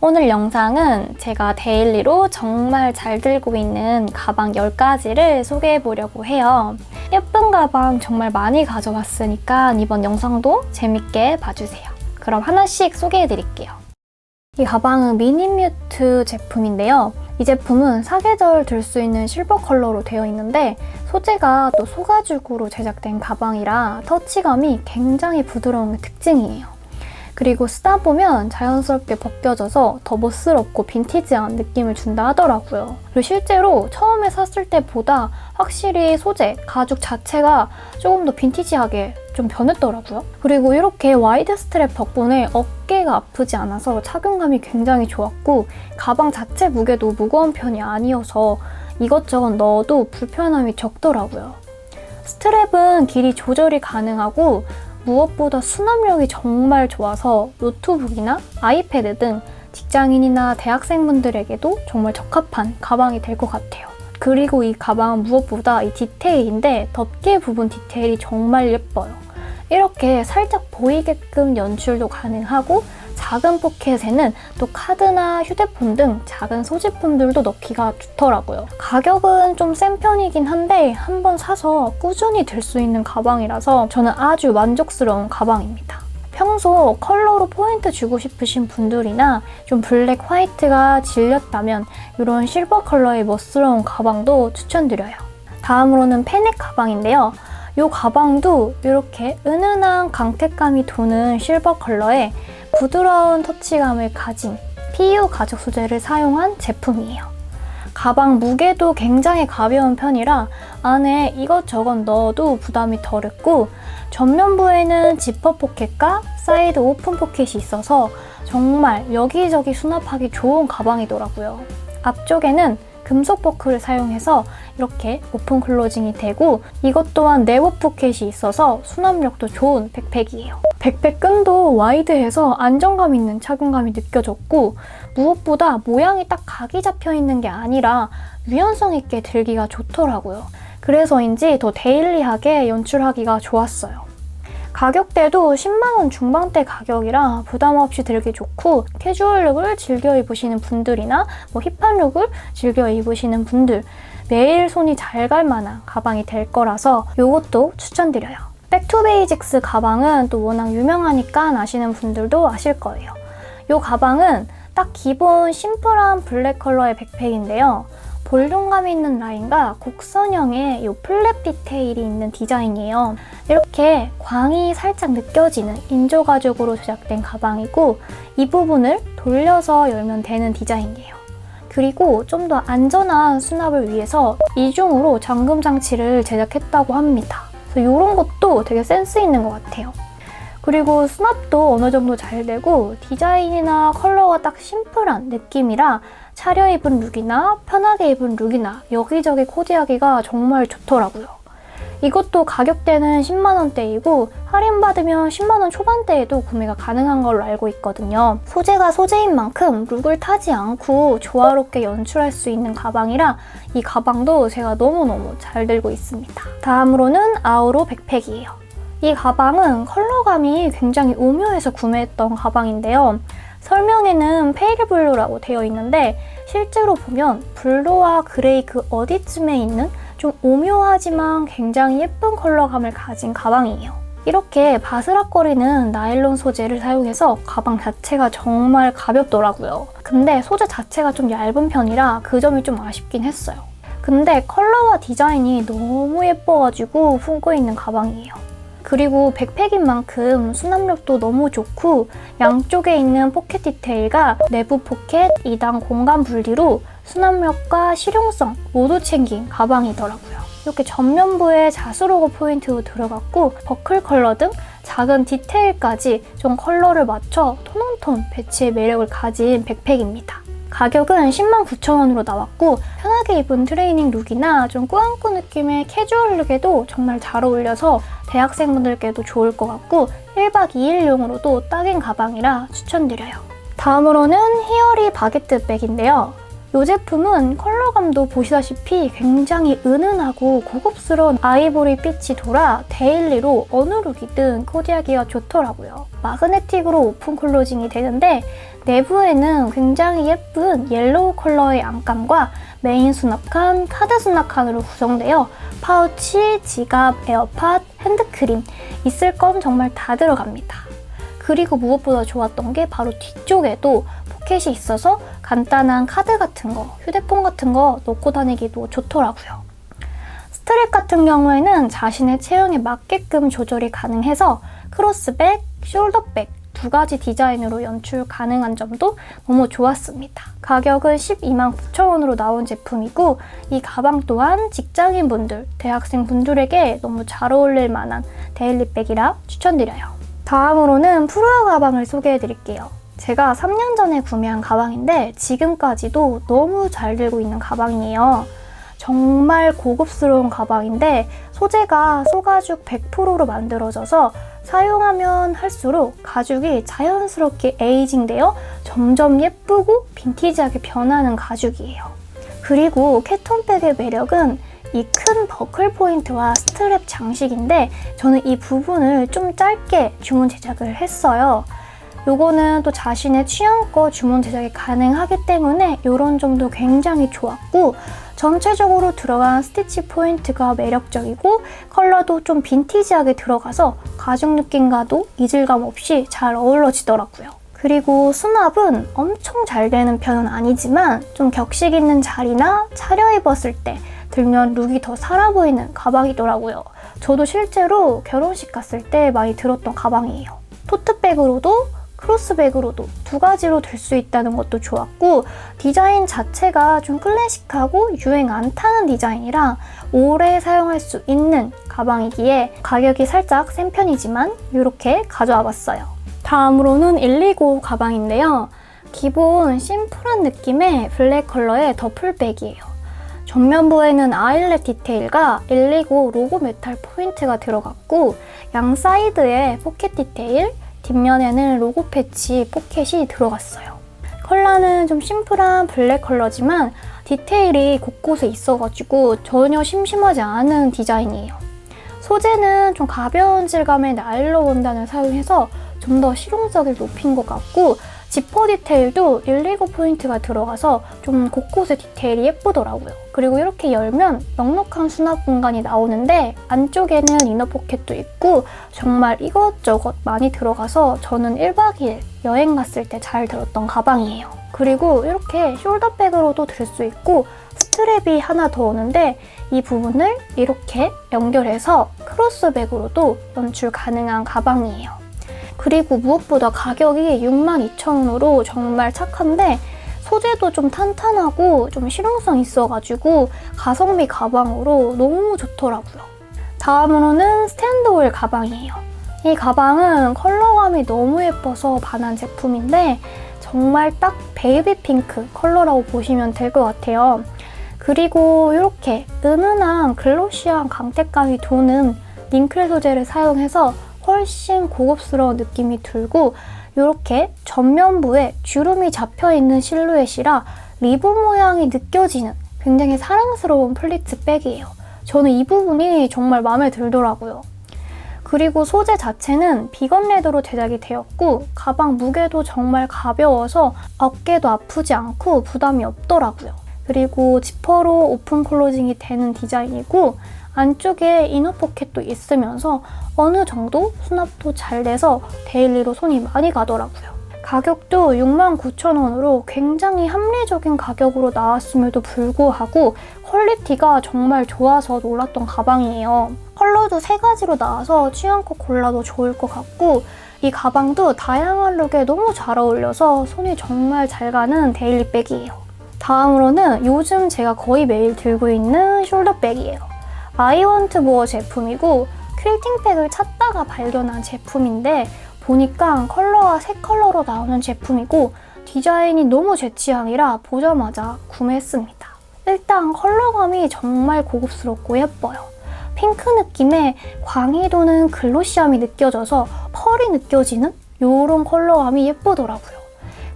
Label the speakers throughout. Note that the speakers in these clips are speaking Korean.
Speaker 1: 오늘 영상은 제가 데일리로 정말 잘 들고 있는 가방 10가지를 소개해 보려고 해요. 예쁜 가방 정말 많이 가져왔으니까 이번 영상도 재밌게 봐주세요. 그럼 하나씩 소개해 드릴게요. 이 가방은 미니뮤트 제품인데요. 이 제품은 사계절 들 수 있는 실버 컬러로 되어 있는데 소재가 또 소가죽으로 제작된 가방이라 터치감이 굉장히 부드러운 게 특징이에요. 그리고 쓰다 보면 자연스럽게 벗겨져서 더 멋스럽고 빈티지한 느낌을 준다 하더라고요. 그리고 실제로 처음에 샀을 때보다 확실히 소재, 가죽 자체가 조금 더 빈티지하게 좀 변했더라고요. 그리고 이렇게 와이드 스트랩 덕분에 어깨가 아프지 않아서 착용감이 굉장히 좋았고 가방 자체 무게도 무거운 편이 아니어서 이것저것 넣어도 불편함이 적더라고요. 스트랩은 길이 조절이 가능하고 무엇보다 수납력이 정말 좋아서 노트북이나 아이패드 등 직장인이나 대학생분들에게도 정말 적합한 가방이 될 것 같아요. 그리고 이 가방은 무엇보다 이 디테일인데 덮개 부분 디테일이 정말 예뻐요. 이렇게 살짝 보이게끔 연출도 가능하고 작은 포켓에는 또 카드나 휴대폰 등 작은 소지품들도 넣기가 좋더라고요. 가격은 좀 센 편이긴 한데 한번 사서 꾸준히 들 수 있는 가방이라서 저는 아주 만족스러운 가방입니다. 평소 컬러로 포인트 주고 싶으신 분들이나 좀 블랙 화이트가 질렸다면 이런 실버 컬러의 멋스러운 가방도 추천드려요. 다음으로는 페넥 가방인데요. 이 가방도 이렇게 은은한 강택감이 도는 실버 컬러에 부드러운 터치감을 가진 PU 가죽 소재를 사용한 제품이에요. 가방 무게도 굉장히 가벼운 편이라 안에 이것저것 넣어도 부담이 덜했고 전면부에는 지퍼 포켓과 사이드 오픈 포켓이 있어서 정말 여기저기 수납하기 좋은 가방이더라고요. 앞쪽에는 금속 버클을 사용해서 이렇게 오픈 클로징이 되고 이것 또한 네모 포켓이 있어서 수납력도 좋은 백팩이에요. 백팩 끈도 와이드해서 안정감 있는 착용감이 느껴졌고 무엇보다 모양이 딱 각이 잡혀 있는 게 아니라 유연성 있게 들기가 좋더라고요. 그래서인지 더 데일리하게 연출하기가 좋았어요. 가격대도 10만원 중반대 가격이라 부담 없이 들기 좋고 캐주얼 룩을 즐겨 입으시는 분들이나 뭐 힙한 룩을 즐겨 입으시는 분들 매일 손이 잘 갈 만한 가방이 될 거라서 이것도 추천드려요. 백투베이직스 가방은 또 워낙 유명하니까 아시는 분들도 아실 거예요. 이 가방은 딱 기본 심플한 블랙 컬러의 백팩인데요. 볼륨감 있는 라인과 곡선형의 이 플랫 디테일이 있는 디자인이에요. 이렇게 광이 살짝 느껴지는 인조 가죽으로 제작된 가방이고 이 부분을 돌려서 열면 되는 디자인이에요. 그리고 좀 더 안전한 수납을 위해서 이중으로 잠금 장치를 제작했다고 합니다. 그래서 이런 것도 되게 센스 있는 것 같아요. 그리고 수납도 어느 정도 잘 되고 디자인이나 컬러가 딱 심플한 느낌이라 차려입은 룩이나 편하게 입은 룩이나 여기저기 코디하기가 정말 좋더라고요. 이것도 가격대는 10만원대이고 할인받으면 10만원 초반대에도 구매가 가능한 걸로 알고 있거든요. 소재가 소재인 만큼 룩을 타지 않고 조화롭게 연출할 수 있는 가방이라 이 가방도 제가 너무너무 잘 들고 있습니다. 다음으로는 아우로 백팩이에요. 이 가방은 컬러감이 굉장히 오묘해서 구매했던 가방인데요. 설명에는 페이ル블루라고 되어 있는데 실제로 보면 블루와 그레이 그 어디쯤에 있는 좀 오묘하지만 굉장히 예쁜 컬러감을 가진 가방이에요. 이렇게 바스락거리는 나일론 소재를 사용해서 가방 자체가 정말 가볍더라고요. 근데 소재 자체가 좀 얇은 편이라 그 점이 좀 아쉽긴 했어요. 근데 컬러와 디자인이 너무 예뻐가지고 품고 있는 가방이에요. 그리고 백팩인 만큼 수납력도 너무 좋고 양쪽에 있는 포켓 디테일과 내부 포켓, 2단 공간 분리로 수납력과 실용성 모두 챙긴 가방이더라고요. 이렇게 전면부에 자수로고 포인트도 들어갔고 버클 컬러 등 작은 디테일까지 좀 컬러를 맞춰 톤온톤 배치의 매력을 가진 백팩입니다. 가격은 10만 9천 원으로 나왔고 편하게 입은 트레이닝 룩이나 좀 꾸안꾸 느낌의 캐주얼 룩에도 정말 잘 어울려서 대학생분들께도 좋을 것 같고 1박 2일용으로도 딱인 가방이라 추천드려요. 다음으로는 히어리 바게트 백인데요. 이 제품은 컬러감도 보시다시피 굉장히 은은하고 고급스러운 아이보리 빛이 돌아 데일리로 어느 룩이든 코디하기가 좋더라고요. 마그네틱으로 오픈 클로징이 되는데 내부에는 굉장히 예쁜 옐로우 컬러의 안감과 메인 수납칸, 카드 수납칸으로 구성되어 파우치, 지갑, 에어팟, 핸드크림 있을 건 정말 다 들어갑니다. 그리고 무엇보다 좋았던 게 바로 뒤쪽에도 포켓이 있어서 간단한 카드 같은 거, 휴대폰 같은 거 넣고 다니기도 좋더라고요. 스트랩 같은 경우에는 자신의 체형에 맞게끔 조절이 가능해서 크로스백, 숄더백 두 가지 디자인으로 연출 가능한 점도 너무 좋았습니다. 가격은 12만 9천 원으로 나온 제품이고 이 가방 또한 직장인분들, 대학생분들에게 너무 잘 어울릴 만한 데일리백이라 추천드려요. 다음으로는 프루아 가방을 소개해 드릴게요. 제가 3년 전에 구매한 가방인데 지금까지도 너무 잘 들고 있는 가방이에요. 정말 고급스러운 가방인데 소재가 소가죽 100%로 만들어져서 사용하면 할수록 가죽이 자연스럽게 에이징되어 점점 예쁘고 빈티지하게 변하는 가죽이에요. 그리고 캐톤백의 매력은 이 큰 버클 포인트와 스트랩 장식인데 저는 이 부분을 좀 짧게 주문 제작을 했어요. 요거는 또 자신의 취향껏 주문 제작이 가능하기 때문에 이런 점도 굉장히 좋았고 전체적으로 들어간 스티치 포인트가 매력적이고 컬러도 좀 빈티지하게 들어가서 가죽 느낌과도 이질감 없이 잘 어우러지더라고요. 그리고 수납은 엄청 잘 되는 편은 아니지만 좀 격식 있는 자리나 차려입었을 때 들면 룩이 더 살아 보이는 가방이더라고요. 저도 실제로 결혼식 갔을 때 많이 들었던 가방이에요. 토트백으로도 크로스백으로도 두 가지로 들수 있다는 것도 좋았고 디자인 자체가 좀 클래식하고 유행 안 타는 디자인이라 오래 사용할 수 있는 가방이기에 가격이 살짝 센 편이지만 이렇게 가져와 봤어요. 다음으로는 129 가방인데요. 기본 심플한 느낌의 블랙 컬러의 더플백이에요. 전면부에는 아일렛 디테일과 129 로고 메탈 포인트가 들어갔고 양 사이드에 포켓 디테일, 뒷면에는 로고 패치 포켓이 들어갔어요. 컬러는 좀 심플한 블랙 컬러지만 디테일이 곳곳에 있어가지고 전혀 심심하지 않은 디자인이에요. 소재는 좀 가벼운 질감의 나일론 원단을 사용해서 좀 더 실용성을 높인 것 같고 지퍼 디테일도 129 포인트가 들어가서 좀 곳곳에 디테일이 예쁘더라고요. 그리고 이렇게 열면 넉넉한 수납 공간이 나오는데 안쪽에는 이너 포켓도 있고 정말 이것저것 많이 들어가서 저는 1박 2일 여행 갔을 때 잘 들었던 가방이에요. 그리고 이렇게 숄더백으로도 들 수 있고 스트랩이 하나 더 오는데 이 부분을 이렇게 연결해서 크로스백으로도 연출 가능한 가방이에요. 그리고 무엇보다 가격이 62,000원으로 정말 착한데 소재도 좀 탄탄하고 좀 실용성 있어가지고 가성비 가방으로 너무 좋더라고요. 다음으로는 스탠드홀 가방이에요. 이 가방은 컬러감이 너무 예뻐서 반한 제품인데 정말 딱 베이비 핑크 컬러라고 보시면 될 것 같아요. 그리고 이렇게 은은한 글로시한 강택감이 도는 링클 소재를 사용해서 훨씬 고급스러운 느낌이 들고 이렇게 전면부에 주름이 잡혀있는 실루엣이라 리본 모양이 느껴지는 굉장히 사랑스러운 플리츠 백이에요. 저는 이 부분이 정말 마음에 들더라고요. 그리고 소재 자체는 비건 레더로 제작이 되었고 가방 무게도 정말 가벼워서 어깨도 아프지 않고 부담이 없더라고요. 그리고 지퍼로 오픈 클로징이 되는 디자인이고 안쪽에 이너 포켓도 있으면서 어느 정도 수납도 잘 돼서 데일리로 손이 많이 가더라고요. 가격도 69,000원으로 굉장히 합리적인 가격으로 나왔음에도 불구하고 퀄리티가 정말 좋아서 놀랐던 가방이에요. 컬러도 세 가지로 나와서 취향껏 골라도 좋을 것 같고 이 가방도 다양한 룩에 너무 잘 어울려서 손이 정말 잘 가는 데일리백이에요. 다음으로는 요즘 제가 거의 매일 들고 있는 숄더백이에요. 아이원트 모어 제품이고 퀼팅백을 찾다가 발견한 제품인데 보니까 컬러가 세 컬러로 나오는 제품이고 디자인이 너무 제 취향이라 보자마자 구매했습니다. 일단 컬러감이 정말 고급스럽고 예뻐요. 핑크 느낌의 광이 도는 글로시함이 느껴져서 펄이 느껴지는 이런 컬러감이 예쁘더라고요.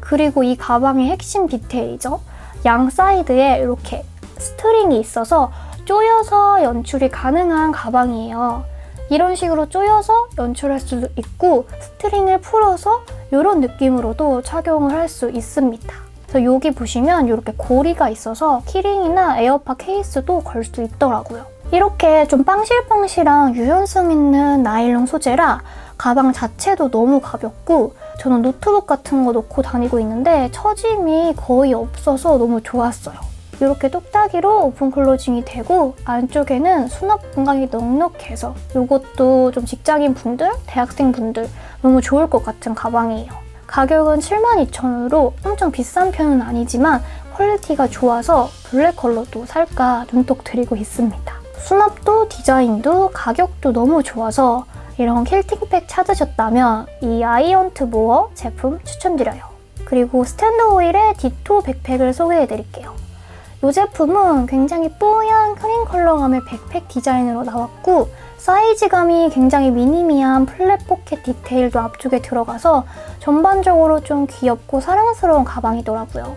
Speaker 1: 그리고 이 가방의 핵심 디테일이죠. 양 사이드에 이렇게 스트링이 있어서 조여서 연출이 가능한 가방이에요. 이런 식으로 조여서 연출할 수도 있고 스트링을 풀어서 이런 느낌으로도 착용을 할 수 있습니다. 그래서 여기 보시면 이렇게 고리가 있어서 키링이나 에어팟 케이스도 걸 수 있더라고요. 이렇게 좀 빵실빵실한 유연성 있는 나일론 소재라 가방 자체도 너무 가볍고 저는 노트북 같은 거 놓고 다니고 있는데 처짐이 거의 없어서 너무 좋았어요. 이렇게 똑딱이로 오픈 클로징이 되고 안쪽에는 수납 공간이 넉넉해서 이것도 좀 직장인 분들, 대학생 분들 너무 좋을 것 같은 가방이에요. 가격은 72,000원으로 엄청 비싼 편은 아니지만 퀄리티가 좋아서 블랙 컬러도 살까 눈독 들이고 있습니다. 수납도 디자인도 가격도 너무 좋아서 이런 킬팅백 찾으셨다면 이 아이언트 모어 제품 추천드려요. 그리고 스탠드 오일의 디토 백팩을 소개해드릴게요. 이 제품은 굉장히 뽀얀 크림 컬러감의 백팩 디자인으로 나왔고 사이즈감이 굉장히 미니미한 플랫 포켓 디테일도 앞쪽에 들어가서 전반적으로 좀 귀엽고 사랑스러운 가방이더라고요.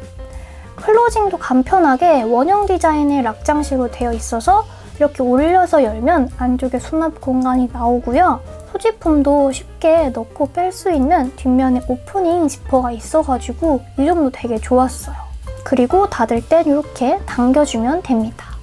Speaker 1: 클로징도 간편하게 원형 디자인의 락장식으로 되어 있어서 이렇게 올려서 열면 안쪽에 수납 공간이 나오고요. 소지품도 쉽게 넣고 뺄 수 있는 뒷면에 오프닝 지퍼가 있어가지고 이 점도 되게 좋았어요. 그리고 닫을 땐 이렇게 당겨주면 됩니다.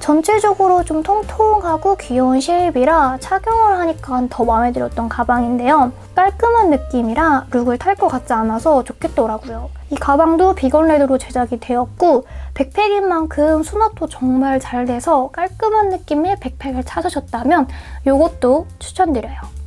Speaker 1: 전체적으로 좀 통통하고 귀여운 쉐입이라 착용을 하니까 더 마음에 들었던 가방인데요. 깔끔한 느낌이라 룩을 탈 것 같지 않아서 좋겠더라고요. 이 가방도 비건 레드로 제작이 되었고 백팩인 만큼 수납도 정말 잘 돼서 깔끔한 느낌의 백팩을 찾으셨다면 이것도 추천드려요.